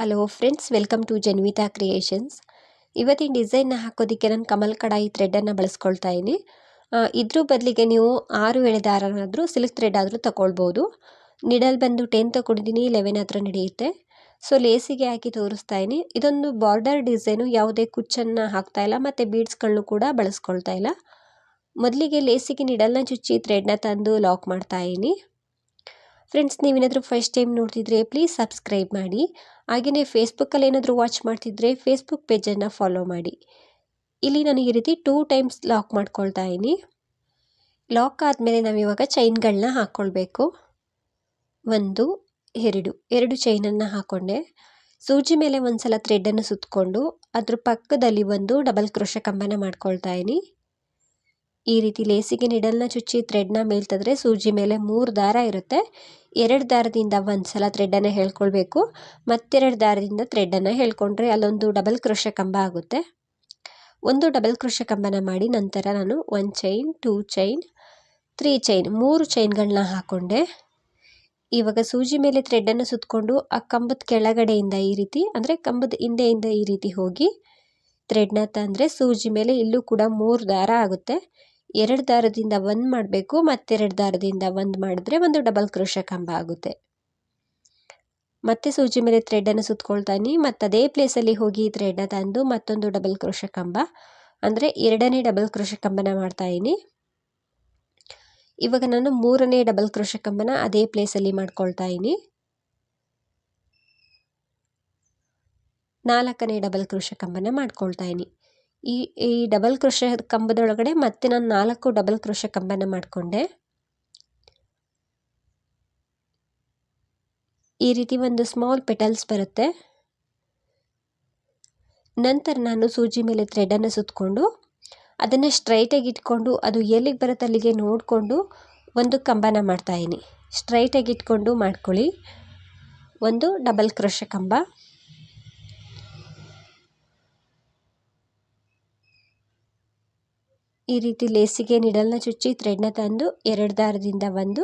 Hello friends welcome to Janvita creations ಇವತ್ತಿನ ಡಿಸೈನ್ನ ಹಾಕೋದಕ್ಕೆ ನಾನು ಕಮಲ್ ಕಡಾಯಿ ಥ್ರೆಡನ್ನು ಬಳಸ್ಕೊಳ್ತಾ ಇದ್ದೀನಿ. ಇದ್ರ ಬದಲಿಗೆ ನೀವು ಆರು ಎಳೆ ದಾರನಾದರೂ ಸಿಲ್ಕ್ ಥ್ರೆಡ್ ಆದರೂ ತಗೊಳ್ಬೋದು ನಿಡಲ್ ಬಂದು ಟೆನ್ ತಗೊಂಡಿದ್ದೀನಿ ಲೆವೆನ್ ಹತ್ರ ನಡೆಯುತ್ತೆ. ಸೊ ಲೇಸಿಗೆ ಹಾಕಿ ತೋರಿಸ್ತಾ ಇದ್ದೀನಿ. ಇದೊಂದು ಬಾರ್ಡರ್ ಡಿಸೈನು ಯಾವುದೇ ಕುಚ್ಚನ್ನು ಹಾಕ್ತಾ ಇಲ್ಲ, ಮತ್ತು ಬೀಡ್ಸ್ಗಳನ್ನು ಕೂಡ ಬಳಸ್ಕೊಳ್ತಾ ಇಲ್ಲ. ಮೊದಲಿಗೆ ಲೇಸಿಗೆ ನಿಡಲ್ನ ಚುಚ್ಚಿ ಥ್ರೆಡ್ನ ತಂದು ಲಾಕ್ ಮಾಡ್ತಾ ಇದ್ದೀನಿ. ಫ್ರೆಂಡ್ಸ್ ನೀವೇನಾದರೂ ಫಸ್ಟ್ ಟೈಮ್ ನೋಡ್ತಿದ್ರೆ ಪ್ಲೀಸ್ ಸಬ್ಸ್ಕ್ರೈಬ್ ಮಾಡಿ. ಹಾಗೆಯೇ ಫೇಸ್ಬುಕ್ಕಲ್ಲಿ ಏನಾದರೂ ವಾಚ್ ಮಾಡ್ತಿದ್ರೆ ಫೇಸ್ಬುಕ್ ಪೇಜನ್ನು ಫಾಲೋ ಮಾಡಿ. ಇಲ್ಲಿ ನಾನು ಈ ರೀತಿ ಟೂ ಟೈಮ್ಸ್ ಲಾಕ್ ಮಾಡ್ಕೊಳ್ತಾ ಇದ್ದೀನಿ. ಲಾಕ್ ಆದಮೇಲೆ ನಾವು ಇವಾಗ ಚೈನ್ಗಳನ್ನ ಹಾಕ್ಕೊಳ್ಬೇಕು ಒಂದು, ಎರಡು ಎರಡು ಚೈನನ್ನು ಹಾಕ್ಕೊಂಡೆ ಸೂಜಿ ಮೇಲೆ ಒಂದು ಸಲ ಥ್ರೆಡನ್ನು ಸುತ್ತಕೊಂಡು ಅದ್ರ ಪಕ್ಕದಲ್ಲಿ ಒಂದು ಡಬಲ್ ಕ್ರೋಶ ಕಂಬನ ಮಾಡ್ಕೊಳ್ತಾ ಇದ್ದೀನಿ. ಈ ರೀತಿ ಲೇಸಿಗೆ ನಿಡಲ್ನ ಚುಚ್ಚಿ ಥ್ರೆಡ್ನ ಮೇಲ್ತದ್ರೆ ಸೂಜಿ ಮೇಲೆ ಮೂರು ದಾರ ಇರುತ್ತೆ. ಎರಡು ದಾರದಿಂದ ಒಂದು ಸಲ ಥ್ರೆಡನ್ನು ಹೇಳ್ಕೊಳ್ಬೇಕು. ಮತ್ತೆರಡು ದಾರದಿಂದ ಥ್ರೆಡನ್ನು ಹೇಳ್ಕೊಂಡ್ರೆ ಅಲ್ಲೊಂದು ಡಬಲ್ ಕ್ರೋಶ ಕಂಬ ಆಗುತ್ತೆ. ಒಂದು ಡಬಲ್ ಕ್ರೋಶ ಕಂಬನ ಮಾಡಿ ನಂತರ ನಾನು one chain two chain three chain ಮೂರು ಚೈನ್ಗಳನ್ನ ಹಾಕ್ಕೊಂಡೆ ಇವಾಗ ಸೂಜಿ ಮೇಲೆ ಥ್ರೆಡನ್ನು ಸುತ್ತಕೊಂಡು ಆ ಕಂಬದ ಕೆಳಗಡೆಯಿಂದ ಈ ರೀತಿ, ಅಂದರೆ ಕಂಬದ ಹಿಂದೆಯಿಂದ ಈ ರೀತಿ ಹೋಗಿ ಥ್ರೆಡ್ನ ತಂದರೆ ಸೂಜಿ ಮೇಲೆ ಇಲ್ಲೂ ಕೂಡ ಮೂರು ದಾರ ಆಗುತ್ತೆ. ಎರಡು ದಾರದಿಂದ ಒಂದು ಮಾಡಬೇಕು, ಮತ್ತೆರಡು ದಾರದಿಂದ ಒಂದು ಮಾಡಿದ್ರೆ ಒಂದು ಡಬಲ್ ಕ್ರೋಶ ಕಂಬ ಆಗುತ್ತೆ. ಮತ್ತೆ ಸೂಜಿ ಮೇಲೆ ಥ್ರೆಡನ್ನು ಸುತ್ತಕೊಳ್ತಾನೆ ಮತ್ತು ಅದೇ ಪ್ಲೇಸಲ್ಲಿ ಹೋಗಿ ಥ್ರೆಡ್ನ ತಂದು ಮತ್ತೊಂದು ಡಬಲ್ ಕ್ರೋಶ ಕಂಬ ಅಂದರೆ ಎರಡನೇ ಡಬಲ್ ಕ್ರೋಶ ಕಂಬನ ಮಾಡ್ತಾ ಇದ್ದೀನಿ. ಇವಾಗ ನಾನು ಮೂರನೇ ಡಬಲ್ ಕ್ರೋಶ ಕಂಬನ ಅದೇ ಪ್ಲೇಸಲ್ಲಿ ಮಾಡ್ಕೊಳ್ತಾ ಇದ್ದೀನಿ. ನಾಲ್ಕನೇ ಡಬಲ್ ಕ್ರೋಶ ಕಂಬನ ಮಾಡ್ಕೊಳ್ತಾ ಇದ್ದೀನಿ. ಈ ಈ ಡಬಲ್ ಕ್ರೋಶ ಕಂಬದೊಳಗಡೆ ಮತ್ತೆ ನಾನು ನಾಲ್ಕು ಡಬಲ್ ಕ್ರೋಶ ಕಂಬನ ಮಾಡಿಕೊಂಡೆ. ಈ ರೀತಿ ಒಂದು ಸ್ಮಾಲ್ ಪೆಟಲ್ಸ್ ಬರುತ್ತೆ. ನಂತರ ನಾನು ಸೂಜಿ ಮೇಲೆ ಥ್ರೆಡನ್ನು ಸುತ್ತಕೊಂಡು ಅದನ್ನು ಸ್ಟ್ರೈಟಾಗಿ ಇಟ್ಕೊಂಡು ಅದು ಎಲ್ಲಿಗೆ ಬರುತ್ತೆ ಅಲ್ಲಿಗೆ ನೋಡಿಕೊಂಡು ಒಂದು ಕಂಬನ ಮಾಡ್ತಾಯಿದ್ದೀನಿ ಸ್ಟ್ರೈಟಾಗಿ ಇಟ್ಕೊಂಡು ಮಾಡ್ಕೊಳ್ಳಿ. ಒಂದು ಡಬಲ್ ಕ್ರೋಶ ಕಂಬ. ಈ ರೀತಿ ಲೇಸಿಗೆ ನಿಡಲ್ನ ಚುಚ್ಚಿ ಥ್ರೆಡ್ನ ತಂದು ಎರಡು ದಾರದಿಂದ ಒಂದು,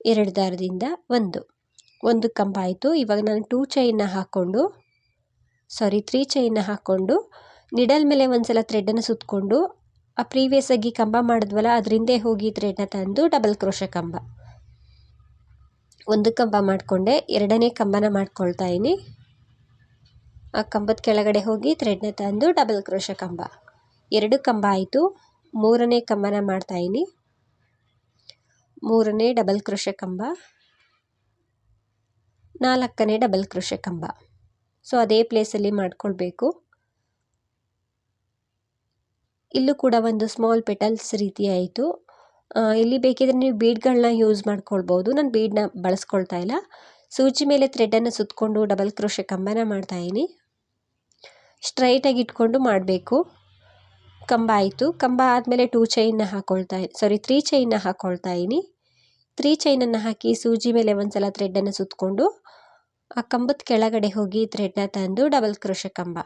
ಎರಡು ದಾರದಿಂದ ಒಂದು. ಒಂದು ಕಂಬ ಆಯಿತು ಇವಾಗ ನಾನು ಟೂ ಚೈನ್ನ ಹಾಕ್ಕೊಂಡು ಸಾರಿ ತ್ರೀ ಚೈನ್ನ ಹಾಕ್ಕೊಂಡು ನಿಡಲ್ ಮೇಲೆ ಒಂದು ಸಲ ಥ್ರೆಡನ್ನು ಸುತ್ತಕೊಂಡು ಆ ಪ್ರೀವಿಯಸ್ ಆಗಿ ಕಂಬ ಮಾಡಿದ್ವಲ್ಲ, ಅದರಿಂದ ಹೋಗಿ ಥ್ರೆಡ್ನ ತಂದು ಡಬಲ್ ಕ್ರೋಶ ಕಂಬ. ಒಂದು ಕಂಬ ಮಾಡಿಕೊಂಡೆ. ಎರಡನೇ ಕಂಬನ ಮಾಡ್ಕೊಳ್ತಾ ಇದ್ದೀನಿ ಆ ಕಂಬದ ಕೆಳಗಡೆ ಹೋಗಿ ಥ್ರೆಡ್ನ ತಂದು ಡಬಲ್ ಕ್ರೋಶ ಕಂಬ. ಎರಡು ಕಂಬ ಆಯಿತು. ಮೂರನೇ ಕಂಬನ ಮಾಡ್ತಾಯಿನಿ ಮೂರನೇ ಡಬಲ್ ಕ್ರೋಶ ಕಂಬ. ನಾಲ್ಕನೇ ಡಬಲ್ ಕೃಷ ಕಂಬ. ಸೊ, ಅದೇ ಪ್ಲೇಸಲ್ಲಿ ಮಾಡಿಕೊಳ್ಬೇಕು. ಇಲ್ಲೂ ಕೂಡ ಒಂದು ಸ್ಮಾಲ್ ಪೆಟಲ್ಸ್ ರೀತಿ ಆಯಿತು. ಇಲ್ಲಿ ಬೇಕಿದ್ರೆ ನೀವು ಬೀಡ್ಗಳನ್ನ ಯೂಸ್ ಮಾಡ್ಕೊಳ್ಬೋದು. ನಾನು ಬೀಡನ್ನ ಬಳಸ್ಕೊಳ್ತಾ ಇಲ್ಲ. ಸೂಜಿ ಮೇಲೆ ಥ್ರೆಡನ್ನು ಸುತ್ತಕೊಂಡು ಡಬಲ್ ಕ್ರೋಶೆ ಕಂಬನ ಮಾಡ್ತಾಯಿದ್ದೀನಿ ಸ್ಟ್ರೈಟಾಗಿ ಇಟ್ಕೊಂಡು ಮಾಡಬೇಕು. ಕಂಬ ಆಯಿತು. ಕಂಬ ಆದಮೇಲೆ ಟೂ ಚೈನ್ನ ಹಾಕ್ಕೊಳ್ತಾ ಸಾರಿ ತ್ರೀ ಚೈನ್ನ ಹಾಕ್ಕೊಳ್ತಾ ಇದ್ದೀನಿ ತ್ರೀ ಚೈನನ್ನು ಹಾಕಿ ಸೂಜಿ ಮೇಲೆ ಒಂದು ಸಲ ಥ್ರೆಡನ್ನು ಸುತ್ತಕೊಂಡು ಆ ಕಂಬದ ಕೆಳಗಡೆ ಹೋಗಿ ಥ್ರೆಡ್ನ ತಂದು ಡಬಲ್ ಕ್ರೋಶ ಕಂಬ.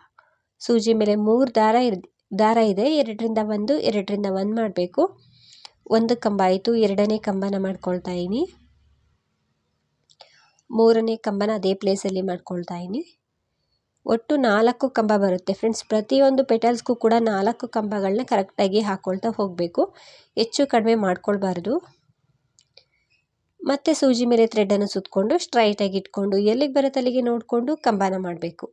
ಸೂಜಿ ಮೇಲೆ ಮೂರು ದಾರ ಇರ್ ದಾರ ಇದೆ. ಎರಡರಿಂದ ಒಂದು ಎರಡರಿಂದ ಒಂದು ಮಾಡಬೇಕು. ಒಂದು ಕಂಬ ಆಯಿತು. ಎರಡನೇ ಕಂಬನ ಮಾಡ್ಕೊಳ್ತಾ ಇದ್ದೀನಿ ಮೂರನೇ ಕಂಬನ ಅದೇ ಪ್ಲೇಸಲ್ಲಿ ಮಾಡ್ಕೊಳ್ತಾ ಇದ್ದೀನಿ ಒಟ್ಟು ನಾಲ್ಕು ಕಂಬ ಬರುತ್ತೆ. ಫ್ರೆಂಡ್ಸ್ ಪ್ರತಿಯೊಂದು ಪೆಟಲ್ಸ್ಗೂ ಕೂಡ ನಾಲ್ಕು ಕಂಬಗಳನ್ನ ಕರೆಕ್ಟಾಗಿ ಹಾಕ್ಕೊಳ್ತಾ ಹೋಗಬೇಕು. ಹೆಚ್ಚು ಕಡಿಮೆ ಮಾಡ್ಕೊಳ್ಬಾರ್ದು. ಮತ್ತೆ ಸೂಜಿ ಮೇಲೆ ಥ್ರೆಡನ್ನು ಸುತ್ತಕೊಂಡು ಸ್ಟ್ರೈಟಾಗಿ ಇಟ್ಕೊಂಡು ಎಲ್ಲಿಗೆ ಬರುತ್ತೆ ಅಲ್ಲಿಗೆ ನೋಡಿಕೊಂಡು ಕಂಬನ ಮಾಡಬೇಕು.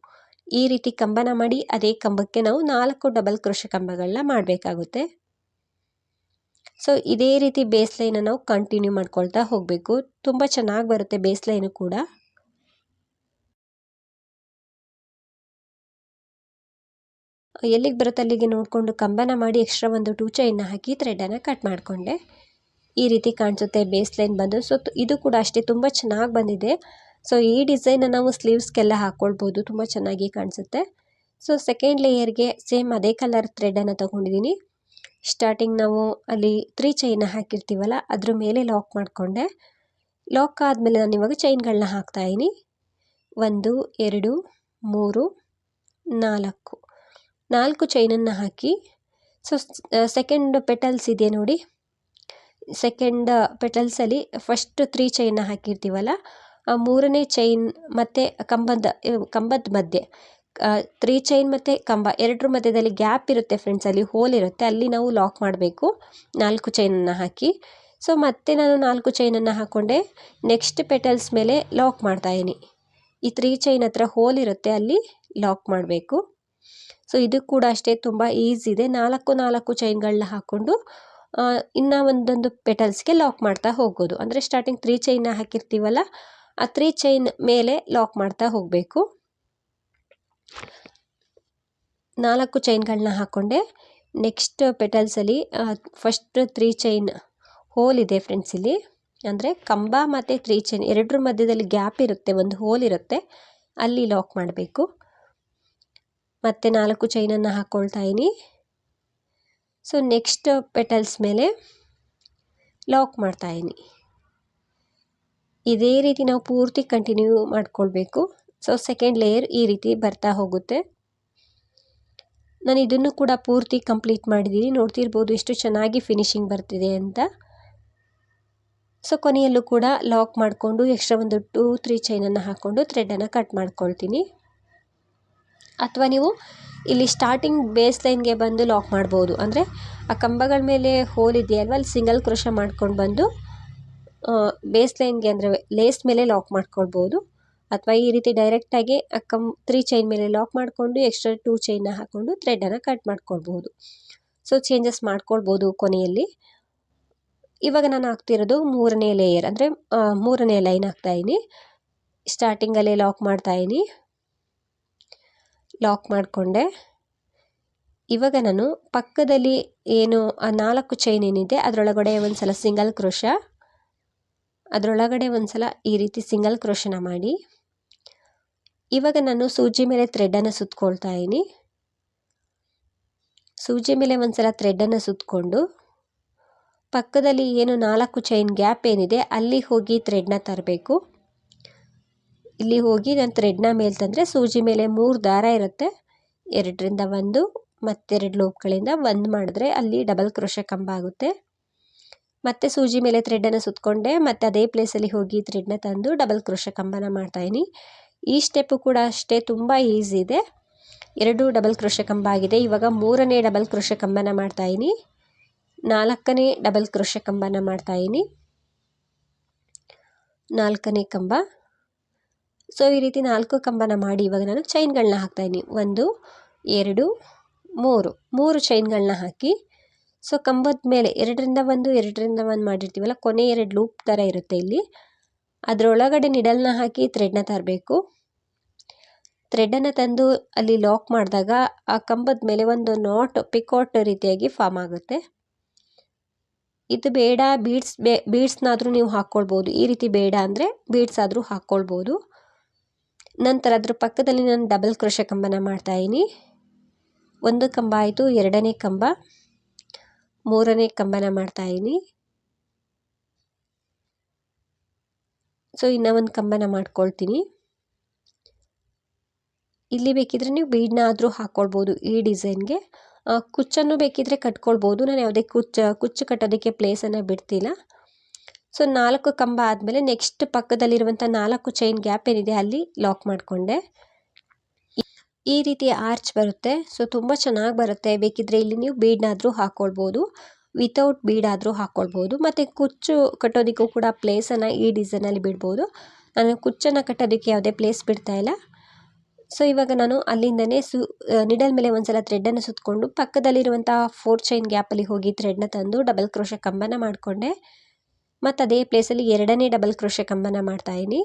ಈ ರೀತಿ ಕಂಬನ ಮಾಡಿ ಅದೇ ಕಂಬಕ್ಕೆ ನಾವು ನಾಲ್ಕು ಡಬಲ್ ಕೃಷ ಕಂಬಗಳನ್ನ ಮಾಡಬೇಕಾಗುತ್ತೆ. ಸೊ ಇದೇ ರೀತಿ ಬೇಸ್ ಲೈನ ನಾವು ಕಂಟಿನ್ಯೂ ಮಾಡ್ಕೊಳ್ತಾ ಹೋಗಬೇಕು. ತುಂಬ ಚೆನ್ನಾಗಿ ಬರುತ್ತೆ ಬೇಸ್ ಲೈನು ಕೂಡ. ಎಲ್ಲಿಗೆ ಬರುತ್ತೆ ಅಲ್ಲಿಗೆ ನೋಡಿಕೊಂಡು ಕಂಬನ ಮಾಡಿ ಎಕ್ಸ್ಟ್ರಾ ಒಂದು ಟೂ ಚೈನ್ನ ಹಾಕಿ ಥ್ರೆಡನ್ನು ಕಟ್ ಮಾಡಿಕೊಂಡೆ. ಈ ರೀತಿ ಕಾಣಿಸುತ್ತೆ ಬೇಸ್ ಲೈನ್ ಬಂದು. ಸೊ ಇದು ಕೂಡ ಅಷ್ಟೇ ತುಂಬ ಚೆನ್ನಾಗಿ ಬಂದಿದೆ. ಸೊ ಈ ಡಿಸೈನ ನಾವು ಸ್ಲೀವ್ಸ್ಗೆಲ್ಲ ಹಾಕ್ಕೊಳ್ಬೋದು ತುಂಬ ಚೆನ್ನಾಗಿ ಕಾಣಿಸುತ್ತೆ. ಸೊ ಸೆಕೆಂಡ್ ಲೇಯರ್ಗೆ ಸೇಮ್ ಅದೇ ಕಲರ್ ಥ್ರೆಡನ್ನು ತೊಗೊಂಡಿದ್ದೀನಿ ಸ್ಟಾರ್ಟಿಂಗ್ ನಾವು ಅಲ್ಲಿ ತ್ರೀ ಚೈನ ಹಾಕಿರ್ತೀವಲ್ಲ, ಅದ್ರ ಮೇಲೆ ಲಾಕ್ ಮಾಡಿಕೊಂಡೆ. ಲಾಕ್ ಆದಮೇಲೆ ನಾನು ಇವಾಗ ಚೈನ್ಗಳನ್ನ ಹಾಕ್ತಾಯಿದ್ದೀನಿ ಒಂದು, ಎರಡು, ಮೂರು, ನಾಲ್ಕು. ನಾಲ್ಕು ಚೈನನ್ನು ಹಾಕಿ ಸೊ ಸೆಕೆಂಡ್ ಪೆಟಲ್ಸ್ ಇದೆ ನೋಡಿ. ಸೆಕೆಂಡ್ ಪೆಟಲ್ಸಲ್ಲಿ ಫಸ್ಟ್ ತ್ರೀ ಚೈನ್ನ ಹಾಕಿರ್ತೀವಲ್ಲ, ಆ ಮೂರನೇ ಚೈನ್ ಮತ್ತು ಕಂಬದ ಕಂಬದ ಮಧ್ಯೆ. ತ್ರೀ ಚೈನ್ ಮತ್ತು ಕಂಬ, ಎರಡರ ಮಧ್ಯದಲ್ಲಿ ಗ್ಯಾಪ್ ಇರುತ್ತೆ ಫ್ರೆಂಡ್ಸ್ ಅಲ್ಲಿ ಹೋಲ್ ಇರುತ್ತೆ, ಅಲ್ಲಿ ನಾವು ಲಾಕ್ ಮಾಡಬೇಕು, ನಾಲ್ಕು ಚೈನನ್ನು ಹಾಕಿ. ಸೊ ಮತ್ತೆ ನಾನು ನಾಲ್ಕು ಚೈನನ್ನು ಹಾಕ್ಕೊಂಡೆ ನೆಕ್ಸ್ಟ್ ಪೆಟಲ್ಸ್ ಮೇಲೆ ಲಾಕ್ ಮಾಡ್ತಾಯಿನಿ ಈ ತ್ರೀ ಚೈನ್ ಹತ್ರ ಹೋಲ್ ಇರುತ್ತೆ, ಅಲ್ಲಿ ಲಾಕ್ ಮಾಡಬೇಕು. ಸೊ ಇದು ಕೂಡ ಅಷ್ಟೇ ತುಂಬ ಈಸಿ ಇದೆ. ನಾಲ್ಕು ನಾಲ್ಕು ಚೈನ್ಗಳನ್ನ ಹಾಕ್ಕೊಂಡು ಇನ್ನು ಒಂದೊಂದು ಪೆಟಲ್ಸ್ಗೆ ಲಾಕ್ ಮಾಡ್ತಾ ಹೋಗೋದು. ಅಂದರೆ ಸ್ಟಾರ್ಟಿಂಗ್ ತ್ರೀ ಚೈನ್ನ ಹಾಕಿರ್ತೀವಲ್ಲ, ಆ ತ್ರೀ ಚೈನ್ ಮೇಲೆ ಲಾಕ್ ಮಾಡ್ತಾ ಹೋಗಬೇಕು. ನಾಲ್ಕು ಚೈನ್ಗಳನ್ನ ಹಾಕ್ಕೊಂಡೆ ನೆಕ್ಸ್ಟ್ ಪೆಟಲ್ಸಲ್ಲಿ ಫಸ್ಟ್ ತ್ರೀ ಚೈನ್ ಹೋಲ್ ಇದೆ ಫ್ರೆಂಡ್ಸ್ ಇಲ್ಲಿ. ಅಂದರೆ ಕಂಬ ಮತ್ತು ತ್ರೀ ಚೈನ್ ಎರಡರ ಮಧ್ಯದಲ್ಲಿ ಗ್ಯಾಪ್ ಇರುತ್ತೆ, ಒಂದು ಹೋಲ್ ಇರುತ್ತೆ. ಅಲ್ಲಿ ಲಾಕ್ ಮಾಡಬೇಕು. ಮತ್ತು ನಾಲ್ಕು ಚೈನನ್ನು ಹಾಕ್ಕೊಳ್ತಾ ಇದ್ದೀನಿ ಸೊ ನೆಕ್ಸ್ಟ್ ಪೆಟಲ್ಸ್ ಮೇಲೆ ಲಾಕ್ ಮಾಡ್ತಾ ಇದ್ದೀನಿ ಇದೇ ರೀತಿ ನಾವು ಪೂರ್ತಿ ಕಂಟಿನ್ಯೂ ಮಾಡ್ಕೊಳ್ಬೇಕು. ಸೊ ಸೆಕೆಂಡ್ ಲೇಯರ್ ಈ ರೀತಿ ಬರ್ತಾ ಹೋಗುತ್ತೆ. ನಾನು ಇದನ್ನು ಕೂಡ ಪೂರ್ತಿ ಕಂಪ್ಲೀಟ್ ಮಾಡಿದ್ದೀನಿ ನೋಡ್ತಿರ್ಬೋದು ಎಷ್ಟು ಚೆನ್ನಾಗಿ ಫಿನಿಶಿಂಗ್ ಬರ್ತಿದೆ ಅಂತ. ಸೊ ಕೊನೆಯಲ್ಲೂ ಕೂಡ ಲಾಕ್ ಮಾಡಿಕೊಂಡು ಎಕ್ಸ್ಟ್ರಾ ಒಂದು ಟೂ ತ್ರೀ ಚೈನನ್ನು ಹಾಕ್ಕೊಂಡು ಥ್ರೆಡನ್ನು ಕಟ್ ಮಾಡ್ಕೊಳ್ತೀನಿ. ಅಥವಾ ನೀವು ಇಲ್ಲಿ ಸ್ಟಾರ್ಟಿಂಗ್ ಬೇಸ್ ಲೈನ್ಗೆ ಬಂದು ಲಾಕ್ ಮಾಡ್ಬೋದು. ಅಂದರೆ ಆ ಕಂಬಗಳ ಮೇಲೆ ಹೋಲ್ ಇದೆಯಲ್ವ ಅಲ್ಲಿ ಸಿಂಗಲ್ ಕ್ರೋಶ ಮಾಡ್ಕೊಂಡು ಬಂದು ಬೇಸ್ ಲೈನ್ಗೆ ಅಂದರೆ ಲೇಸ್ ಮೇಲೆ ಲಾಕ್ ಮಾಡ್ಕೊಳ್ಬೋದು. ಅಥವಾ ಈ ರೀತಿ ಡೈರೆಕ್ಟಾಗಿ ಆ ಕಂ ತ್ರೀ ಚೈನ್ ಮೇಲೆ ಲಾಕ್ ಮಾಡಿಕೊಂಡು ಎಕ್ಸ್ಟ್ರಾ ಟೂ ಚೈನ್ನ ಹಾಕ್ಕೊಂಡು ಥ್ರೆಡನ್ನು ಕಟ್ ಮಾಡ್ಕೊಳ್ಬೋದು. ಸೊ ಚೇಂಜಸ್ ಮಾಡ್ಕೊಳ್ಬೋದು ಕೊನೆಯಲ್ಲಿ. ಇವಾಗ ನಾನು ಹಾಕ್ತಿರೋದು ಮೂರನೇ ಲೇಯರ್ ಅಂದರೆ ಮೂರನೇ ಲೈನ್ ಹಾಕ್ತಾಯಿನಿ ಸ್ಟಾರ್ಟಿಂಗಲ್ಲೇ ಲಾಕ್ ಮಾಡ್ತಾಯಿನಿ ಲಾಕ್ ಮಾಡಿಕೊಂಡೆ. ಇವಾಗ ನಾನು ಪಕ್ಕದಲ್ಲಿ ಏನು ಆ ನಾಲ್ಕು ಚೈನ್ ಏನಿದೆ, ಅದರೊಳಗಡೆ ಒಂದು ಸಲ ಸಿಂಗಲ್ ಕ್ರೋಶ ಅದರೊಳಗಡೆ ಒಂದು ಸಲ ಈ ರೀತಿ ಸಿಂಗಲ್ ಕ್ರೋಶನ ಮಾಡಿ. ಇವಾಗ ನಾನು ಸೂಜಿ ಮೇಲೆ ಥ್ರೆಡ್ಡನ್ನು ಸುತ್ಕೊಳ್ತಾ ಇದ್ದೀನಿ. ಸೂಜಿ ಮೇಲೆ ಒಂದು ಸಲ ಥ್ರೆಡನ್ನು ಸುತ್ತಕೊಂಡು ಪಕ್ಕದಲ್ಲಿ ಏನು ನಾಲ್ಕು ಚೈನ್ ಗ್ಯಾಪ್ ಏನಿದೆ, ಅಲ್ಲಿ ಹೋಗಿ ಥ್ರೆಡ್ನ ತರಬೇಕು. ಇಲ್ಲಿ ಹೋಗಿ ನಾನು ಥ್ರೆಡ್ನ ಮೇಲೆ ತಂದರೆ ಸೂಜಿ ಮೇಲೆ ಮೂರು ದಾರ ಇರುತ್ತೆ. ಎರಡರಿಂದ ಒಂದು ಮತ್ತೆರಡು ಲೋಪ್ಗಳಿಂದ ಒಂದು ಮಾಡಿದ್ರೆ ಅಲ್ಲಿ ಡಬಲ್ ಕ್ರೋಶ ಕಂಬ ಆಗುತ್ತೆ. ಮತ್ತೆ ಸೂಜಿ ಮೇಲೆ ಥ್ರೆಡನ್ನು ಸುತ್ತಕೊಂಡೆ ಮತ್ತು ಅದೇ ಪ್ಲೇಸಲ್ಲಿ ಹೋಗಿ ಥ್ರೆಡ್ನ ತಂದು ಡಬಲ್ ಕ್ರೋಶ ಕಂಬನ ಮಾಡ್ತಾಯಿನಿ ಈ ಸ್ಟೆಪ್ಪು ಕೂಡ ಅಷ್ಟೇ, ತುಂಬ ಈಸಿ ಇದೆ. ಎರಡು ಡಬಲ್ ಕ್ರೋಶ ಕಂಬ ಆಗಿದೆ. ಇವಾಗ ಮೂರನೇ ಡಬಲ್ ಕ್ರೋಶ ಕಂಬನ ಮಾಡ್ತಾಯಿನಿ ನಾಲ್ಕನೇ ಡಬಲ್ ಕ್ರೋಶ ಕಂಬನ ಮಾಡ್ತಾಯಿನಿ ನಾಲ್ಕನೇ ಕಂಬ. ಸೊ, ಈ ರೀತಿ ನಾಲ್ಕು ಕಂಬನ ಮಾಡಿ ಇವಾಗ ನಾನು ಚೈನ್ಗಳನ್ನ ಹಾಕ್ತಾಯಿದ್ದೀನಿ ಒಂದು, ಎರಡು, ಮೂರು. ಮೂರು ಚೈನ್ಗಳನ್ನ ಹಾಕಿ, ಸೊ, ಕಂಬದ ಮೇಲೆ ಎರಡರಿಂದ ಒಂದು ಎರಡರಿಂದ ಒಂದು ಮಾಡಿರ್ತೀವಲ್ಲ, ಕೊನೆ ಎರಡು ಲೂಪ್ ಥರ ಇರುತ್ತೆ ಇಲ್ಲಿ. ಅದರೊಳಗಡೆ ನಿಡಲ್ನ ಹಾಕಿ ಥ್ರೆಡ್ನ ತರಬೇಕು. ಥ್ರೆಡನ್ನು ತಂದು ಅಲ್ಲಿ ಲಾಕ್ ಮಾಡಿದಾಗ ಆ ಕಂಬದ ಮೇಲೆ ಒಂದು ನಾಟ್ ಪಿಕಾಟ್ ರೀತಿಯಾಗಿ ಫಾರ್ಮ್ ಆಗುತ್ತೆ. ಇದು ಬೇಡ ಬೀಡ್ಸ್ ಬೇ ಬೀಡ್ಸ್ನಾದರೂ ನೀವು ಹಾಕ್ಕೊಳ್ಬೋದು. ಈ ರೀತಿ ಬೇಡ ಅಂದರೆ ಬೀಡ್ಸ್ ಆದರೂ ಹಾಕ್ಕೊಳ್ಬೋದು. ನಂತರ ಅದ್ರ ಪಕ್ಕದಲ್ಲಿ ನಾನು ಡಬಲ್ ಕ್ರೋಶ ಕಂಬನ ಮಾಡ್ತಾಯಿದ್ದೀನಿ ಒಂದು ಕಂಬ ಆಯಿತು, ಎರಡನೇ ಕಂಬ, ಮೂರನೇ ಕಂಬನ ಮಾಡ್ತಾಯಿದ್ದೀನಿ ಸೊ ಇನ್ನೂ ಒಂದು ಕಂಬನ ಮಾಡ್ಕೊಳ್ತೀನಿ. ಇಲ್ಲಿ ಬೇಕಿದ್ರೆ ನೀವು ಬೀಡನ್ನ ಆದರೂ ಹಾಕ್ಕೊಳ್ಬೋದು ಈ ಡಿಸೈನ್ಗೆ. ಕುಚ್ಚನ್ನು ಬೇಕಿದ್ರೆ ಕಟ್ಕೊಳ್ಬೋದು. ನಾನು ಯಾವುದೇ ಕುಚ್ಚು ಕುಚ್ಚು ಕಟ್ಟೋದಕ್ಕೆ ಪ್ಲೇಸನ್ನು ಬಿಡ್ತಿಲ್ಲ. ಸೊ ನಾಲ್ಕು ಕಂಬ ಆದಮೇಲೆ ನೆಕ್ಸ್ಟ್ ಪಕ್ಕದಲ್ಲಿರುವಂಥ ನಾಲ್ಕು ಚೈನ್ ಗ್ಯಾಪ್ ಏನಿದೆ ಅಲ್ಲಿ ಲಾಕ್ ಮಾಡಿಕೊಂಡೆ. ಈ ರೀತಿಯ ಆರ್ಚ್ ಬರುತ್ತೆ. ಸೊ ತುಂಬ ಚೆನ್ನಾಗಿ ಬರುತ್ತೆ. ಬೇಕಿದ್ರೆ ಇಲ್ಲಿ ನೀವು ಬೀಡ್ನಾದರೂ ಹಾಕ್ಕೊಳ್ಬೋದು ವಿತೌಟ್ ಬೀಡ್ ಆದರೂ ಹಾಕ್ಕೊಳ್ಬೋದು ಮತ್ತು ಕುಚ್ಚು ಕಟ್ಟೋದಕ್ಕೂ ಕೂಡ ಪ್ಲೇಸನ್ನು ಈ ಡಿಸೈನಲ್ಲಿ ಬಿಡ್ಬೋದು. ನಾನು ಕುಚ್ಚನ್ನು ಕಟ್ಟೋದಕ್ಕೆ ಯಾವುದೇ ಪ್ಲೇಸ್ ಬಿಡ್ತಾ ಇಲ್ಲ. ಸೊ ಇವಾಗ ನಾನು ಅಲ್ಲಿಂದನೇ ಸು ನಿಡಲ್ ಮೇಲೆ ಒಂದ್ಸಲ ಥ್ರೆಡ್ಡನ್ನು ಸುತ್ತಕೊಂಡು ಪಕ್ಕದಲ್ಲಿರುವಂಥ ಫೋರ್ ಚೈನ್ ಗ್ಯಾಪಲ್ಲಿ ಹೋಗಿ ಥ್ರೆಡ್ನ ತಂದು ಡಬಲ್ ಕ್ರೋಶ ಕಂಬನ ಮಾಡಿಕೊಂಡೆ. ಮತ್ತು ಅದೇ ಪ್ಲೇಸಲ್ಲಿ ಎರಡನೇ ಡಬಲ್ ಕ್ರೋಶೆ ಕಂಬನ ಮಾಡ್ತಾಯಿದ್ದೀನಿ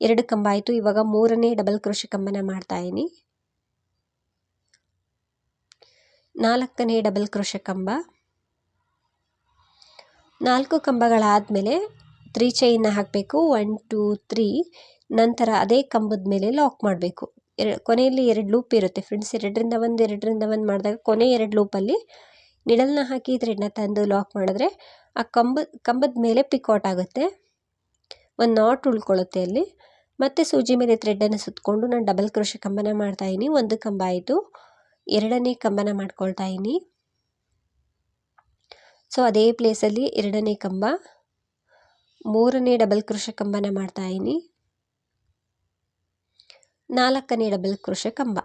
ಎರಡು ಕಂಬ ಆಯಿತು, ಇವಾಗ ಮೂರನೇ ಡಬಲ್ ಕ್ರೋಶೆ ಕಂಬನ ಮಾಡ್ತಾಯಿದ್ದೀನಿ ನಾಲ್ಕನೇ ಡಬಲ್ ಕ್ರೋಶೆ ಕಂಬ. ನಾಲ್ಕು ಕಂಬಗಳಾದಮೇಲೆ ತ್ರೀ ಚೈನ್ನ ಹಾಕಬೇಕು ಒನ್ ಟೂ ತ್ರೀ ನಂತರ ಅದೇ ಕಂಬದ ಮೇಲೆ ಲಾಕ್ ಮಾಡಬೇಕು. ಕೊನೆಯಲ್ಲಿ ಎರಡು ಲೂಪ್ ಇರುತ್ತೆ ಫ್ರೆಂಡ್ಸ್ ಎರಡರಿಂದ ಒಂದು ಎರಡರಿಂದ ಒಂದು ಮಾಡಿದಾಗ ಕೊನೆ ಎರಡು ಲೂಪಲ್ಲಿ ನಿಡಲ್ನ ಹಾಕಿ ಥ್ರೆಡ್ನ ತಂದು ಲಾಕ್ ಮಾಡಿದ್ರೆ ಆ ಕಂಬ, ಕಂಬದ ಮೇಲೆ ಪಿಕೌಟ್ ಆಗುತ್ತೆ. ಒಂದು ನಾಟ್ ಉಳ್ಕೊಳ್ಳುತ್ತೆ ಅಲ್ಲಿ. ಮತ್ತೆ ಸೂಜಿ ಮೇಲೆ ಥ್ರೆಡ್ಡನ್ನು ಸುತ್ತಕೊಂಡು ನಾನು ಡಬಲ್ ಕ್ರೋಶ ಕಂಬನ ಮಾಡ್ತಾಯಿದ್ದೀನಿ ಒಂದು ಕಂಬ ಆಯಿತು. ಎರಡನೇ ಕಂಬನ ಮಾಡ್ಕೊಳ್ತಾ ಇದ್ದೀನಿ. ಸೊ ಅದೇ ಪ್ಲೇಸಲ್ಲಿ ಎರಡನೇ ಕಂಬ. ಮೂರನೇ ಡಬಲ್ ಕ್ರೋಶ ಕಂಬನ ಮಾಡ್ತಾ ಇದ್ದೀನಿ. ನಾಲ್ಕನೇ ಡಬಲ್ ಕ್ರೋಶ ಕಂಬ.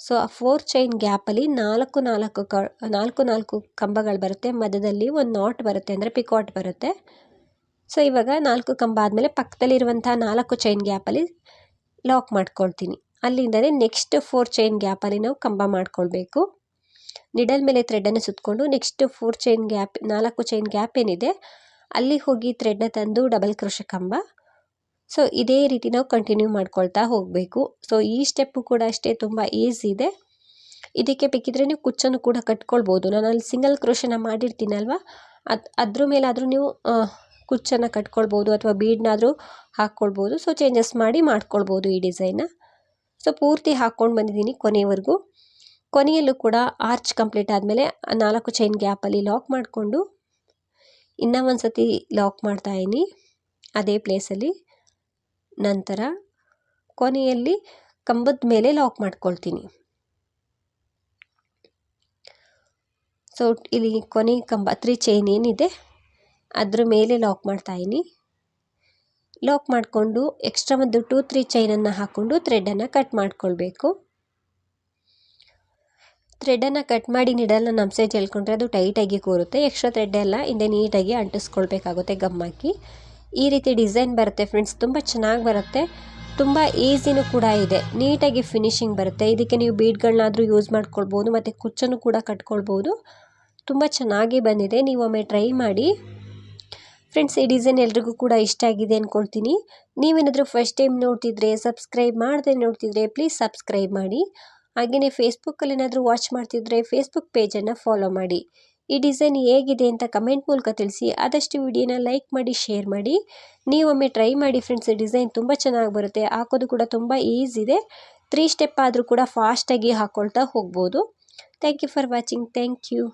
ಸೊ ಆ ಫೋರ್ ಚೈನ್ ಗ್ಯಾಪಲ್ಲಿ ನಾಲ್ಕು ನಾಲ್ಕು ಕ, ನಾಲ್ಕು ನಾಲ್ಕು ಕಂಬಗಳು ಬರುತ್ತೆ. ಮಧ್ಯದಲ್ಲಿ ಒಂದು ನಾಟ್ ಬರುತ್ತೆ ಅಂದರೆ ಪಿಕಾಟ್ ಬರುತ್ತೆ. ಸೊ ಇವಾಗ ನಾಲ್ಕು ಕಂಬ ಆದಮೇಲೆ ಪಕ್ಕದಲ್ಲಿರುವಂಥ ನಾಲ್ಕು ಚೈನ್ ಗ್ಯಾಪಲ್ಲಿ ಲಾಕ್ ಮಾಡ್ಕೊಳ್ತೀನಿ. ಅಲ್ಲಿಂದಲೇ ನೆಕ್ಸ್ಟ್ ಫೋರ್ ಚೈನ್ ಗ್ಯಾಪಲ್ಲಿ ನಾವು ಕಂಬ ಮಾಡ್ಕೊಳ್ಬೇಕು. ನಿಡಲ್ ಮೇಲೆ ಥ್ರೆಡನ್ನು ಸುತ್ತಕೊಂಡು ನೆಕ್ಸ್ಟ್ ಫೋರ್ ಚೈನ್ ಗ್ಯಾಪ್ ನಾಲ್ಕು ಚೈನ್ ಗ್ಯಾಪ್ ಏನಿದೆ, ಅಲ್ಲಿ ಹೋಗಿ ಥ್ರೆಡ್ನ ತಂದು ಡಬಲ್ ಕ್ರೋಶ ಕಂಬ. ಸೊ ಇದೇ ರೀತಿ ನಾವು ಕಂಟಿನ್ಯೂ ಮಾಡ್ಕೊಳ್ತಾ ಹೋಗಬೇಕು. ಸೊ ಈ ಸ್ಟೆಪ್ಪು ಕೂಡ ಅಷ್ಟೇ ತುಂಬ ಈಸಿ ಇದೆ. ಇದಕ್ಕೆ ಬೇಕಿದ್ರೆ ನೀವು ಕುಚ್ಚನ್ನು ಕೂಡ ಕಟ್ಕೊಳ್ಬೋದು. ನಾನು ಅಲ್ಲಿ ಸಿಂಗಲ್ ಕ್ರೋಶನ ಮಾಡಿರ್ತೀನಲ್ವ? ಅದು, ಅದ್ರ ಮೇಲಾದರೂ ನೀವು ಕುಚ್ಚನ್ನು ಕಟ್ಕೊಳ್ಬೋದು ಅಥವಾ ಬೀಡ್ನಾದರೂ ಹಾಕ್ಕೊಳ್ಬೋದು ಸೊ ಚೇಂಜಸ್ ಮಾಡಿ ಮಾಡ್ಕೊಳ್ಬೋದು ಈ ಡಿಸೈನ್ನ ಸೊ ಪೂರ್ತಿ ಹಾಕ್ಕೊಂಡು ಬಂದಿದ್ದೀನಿ ಕೊನೆಯವರೆಗೂ ಕೊನೆಯಲ್ಲೂ ಕೂಡ ಆರ್ಚ್ ಕಂಪ್ಲೀಟ್ ಆದಮೇಲೆ ನಾಲ್ಕು ಚೈನ್ ಗ್ಯಾಪಲ್ಲಿ ಲಾಕ್ ಮಾಡಿಕೊಂಡು ಇನ್ನೂ ಒಂದು ಸತಿ ಲಾಕ್ ಮಾಡ್ತಾಯಿನಿ ಅದೇ ಪ್ಲೇಸಲ್ಲಿ ನಂತರ ಕೊನೆಯಲ್ಲಿ ಕಂಬದ ಮೇಲೆ ಲಾಕ್ ಮಾಡ್ಕೊಳ್ತೀನಿ. ಸೊ ಇಲ್ಲಿ ಕೊನೆ ಕಂಬ ತ್ರೀ ಚೈನ್ ಏನಿದೆ, ಅದ್ರ ಮೇಲೆ ಲಾಕ್ ಮಾಡ್ತಾಯಿನಿ ಲಾಕ್ ಮಾಡಿಕೊಂಡು ಎಕ್ಸ್ಟ್ರಾ ಒಂದು ಟೂ ತ್ರೀ ಚೈನನ್ನು ಹಾಕ್ಕೊಂಡು ಥ್ರೆಡನ್ನು ಕಟ್ ಮಾಡ್ಕೊಳ್ಬೇಕು. ಥ್ರೆಡನ್ನು ಕಟ್ ಮಾಡಿ ನಿಡಲ್ನ ನಮ್ಮ ಸೈಜ್ ಹೇಳ್ಕೊಂಡ್ರೆ ಅದು ಟೈಟಾಗಿ ಕೂರುತ್ತೆ. ಎಕ್ಸ್ಟ್ರಾ ಥ್ರೆಡ್ ಎಲ್ಲ ಹಿಂದೆ ನೀಟಾಗಿ ಅಂಟಿಸ್ಕೊಳ್ಬೇಕಾಗುತ್ತೆ ಗಮ್ಮಾಕಿ ಈ ರೀತಿ ಡಿಸೈನ್ ಬರುತ್ತೆ ಫ್ರೆಂಡ್ಸ್, ತುಂಬ ಚೆನ್ನಾಗಿ ಬರುತ್ತೆ. ತುಂಬ ಈಸಿನೂ ಕೂಡ ಇದೆ. ನೀಟಾಗಿ ಫಿನಿಶಿಂಗ್ ಬರುತ್ತೆ. ಇದಕ್ಕೆ ನೀವು ಬೀಡ್ಗಳನ್ನಾದರೂ ಯೂಸ್ ಮಾಡ್ಕೊಳ್ಬೋದು, ಮತ್ತು ಕುಚ್ಚನ್ನು ಕೂಡ ಕಟ್ಕೊಳ್ಬೋದು. ತುಂಬ ಚೆನ್ನಾಗಿ ಬಂದಿದೆ. ನೀವು ಒಮ್ಮೆ ಟ್ರೈ ಮಾಡಿ. ಫ್ರೆಂಡ್ಸ್, ಈ ಡಿಸೈನ್ ಎಲ್ರಿಗೂ ಕೂಡ ಇಷ್ಟ ಆಗಿದೆ ಅಂದ್ಕೊಳ್ತೀನಿ ನೀವೇನಾದರೂ ಫಸ್ಟ್ ಟೈಮ್ ನೋಡ್ತಿದ್ರೆ, ಸಬ್ಸ್ಕ್ರೈಬ್ ಮಾಡದೆ ನೋಡ್ತಿದ್ರೆ, ಪ್ಲೀಸ್ ಸಬ್ಸ್ಕ್ರೈಬ್ ಮಾಡಿ. ಹಾಗೆಯೇ ಫೇಸ್ಬುಕ್ಕಲ್ಲಿ ಏನಾದರೂ ವಾಚ್ ಮಾಡ್ತಿದ್ರೆ ಫೇಸ್ಬುಕ್ ಪೇಜನ್ನು ಫಾಲೋ ಮಾಡಿ. ಈ ಡಿಸೈನ್ ಹೇಗಿದೆ ಅಂತ ಕಮೆಂಟ್ ಮೂಲಕ ತಿಳಿಸಿ. ಆದಷ್ಟು ವಿಡಿಯೋನ ಲೈಕ್ ಮಾಡಿ, ಶೇರ್ ಮಾಡಿ. ನೀವೊಮ್ಮೆ ಟ್ರೈ ಮಾಡಿ ಫ್ರೆಂಡ್ಸ್ ಡಿಸೈನ್ ತುಂಬ ಚೆನ್ನಾಗಿ ಬರುತ್ತೆ. ಹಾಕೋದು ಕೂಡ ತುಂಬ ಈಸಿ ಇದೆ. ತ್ರೀ ಸ್ಟೆಪ್ ಆದರೂ ಕೂಡ ಫಾಸ್ಟಾಗಿ ಹಾಕ್ಕೊಳ್ತಾ ಹೋಗ್ಬೋದು. Thank you for watching. Thank you.